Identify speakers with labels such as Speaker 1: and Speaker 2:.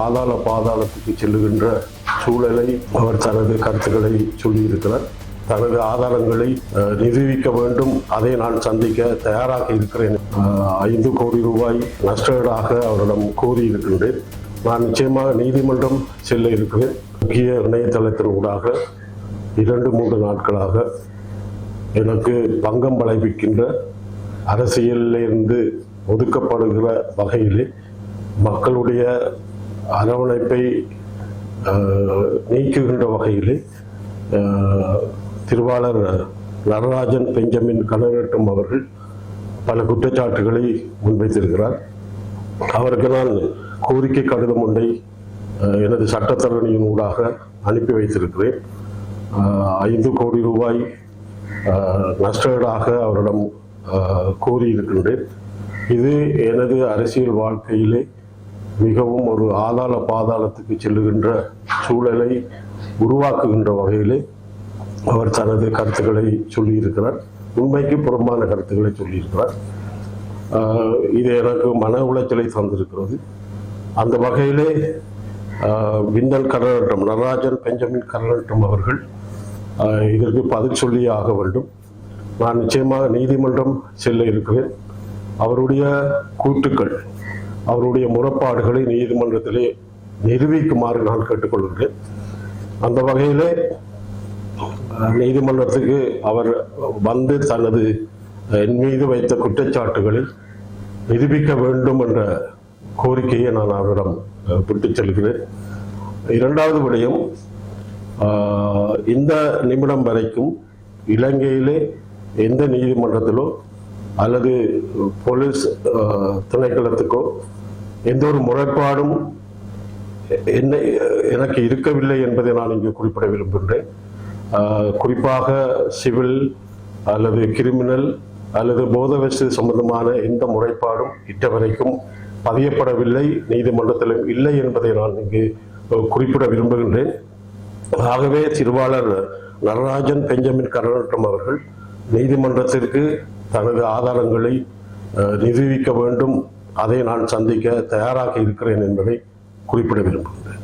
Speaker 1: ஆதாள பாதாளத்துக்கு செல்லுகின்ற சூழலை அவர் தனது கருத்துக்களை சொல்லியிருக்கிறார். தனது ஆதாரங்களை நிரூபிக்க வேண்டும். அதை நான் சந்திக்க தயாராக இருக்கிறேன். ஐந்து கோடி ரூபாய் நஷ்டஈடாக அவரிடம் கூறியிருக்கின்றேன். நான் நிச்சயமாக நீதிமன்றம் செல்ல இருக்கிறேன். முக்கிய இணையதளத்தின் ஊடாக இரண்டு மூன்று நாட்களாக எனக்கு பங்கம் விளைவிக்கின்ற அரசியலிலிருந்து ஒதுக்கப்படுகிற வகையிலே மக்களுடைய அரவணைப்பை நீக்குகின்ற வகையிலே திருவாளர் நடராஜன் பெஞ்சமின் கனகட்டும் அவர்கள் பல குற்றச்சாட்டுகளை முன்வைத்திருக்கிறார். அவருக்கு நான் கோரிக்கை கடிதம் ஒன்றை எனது சட்டத்தரணியின் ஊடாக அனுப்பி வைத்திருக்கிறேன். ஐந்து கோடி ரூபாய் அஹ், நஷ்டஈடாக அவரிடம் கோரியிருக்கின்றேன். கூறியிருக்கின்றேன் இது எனது அரசியல் வாழ்க்கையிலே மிகவும் ஒரு ஆதாள பாதாளத்துக்கு செல்லுகின்ற சூழலை உருவாக்குகின்ற வகையிலே அவர் தனது கருத்துக்களை சொல்லியிருக்கிறார். உண்மைக்கு புறம்பான கருத்துக்களை சொல்லியிருக்கிறார். இது எனக்கு மன உளைச்சலை தந்திருக்கிறது. அந்த வகையிலே விந்தல் கடலட்டம் நடராஜன் பெஞ்சமின் கடலட்டம் அவர்கள் இதற்கு பதில் சொல்லியே ஆக வேண்டும். நான் நிச்சயமாக நீதிமன்றம் செல்ல இருக்கிறேன். அவருடைய கூட்டுக்கள் அவருடைய முறைப்பாடுகளை நீதிமன்றத்திலே நிரூபிக்குமாறு நான் கேட்டுக்கொள்கிறேன் அந்த வகையிலே நீதிமன்றத்துக்கு அவர் வந்து தனது என் மீது வைத்த குற்றச்சாட்டுகளை நிரூபிக்க வேண்டும் என்ற கோரிக்கையை நான் அவரிடம் விட்டு செல்கிறேன். இரண்டாவது விடயம் இந்த நிமிடம் வரைக்கும் இலங்கையிலே எந்த நீதிமன்றத்திலோ அல்லது போலீஸ் திணைக்களத்துக்கோ எந்த ஒரு முறைப்பாடும் என்ன எனக்கு இருக்கவில்லை என்பதை நான் இங்கு குறிப்பிட விரும்புகின்றேன். குறிப்பாக சிவில் அல்லது கிரிமினல் அல்லது போதவசதி சம்பந்தமான எந்த முறைப்பாடும் இட்ட வரைக்கும் பதியப்படவில்லை நீதிமன்றத்திலும் இல்லை என்பதை நான் இங்கு குறிப்பிட விரும்புகின்றேன். ஆகவே திருவாளர் நடராஜன் பெஞ்சமின் கருணாட்டம் அவர்கள் நீதிமன்றத்திற்கு தனது ஆதாரங்களை நிரூபிக்க வேண்டும். அதை நான் சந்திக்க தயாராக இருக்கிறேன் என்பதை குறிப்பிட விரும்புகிறேன்.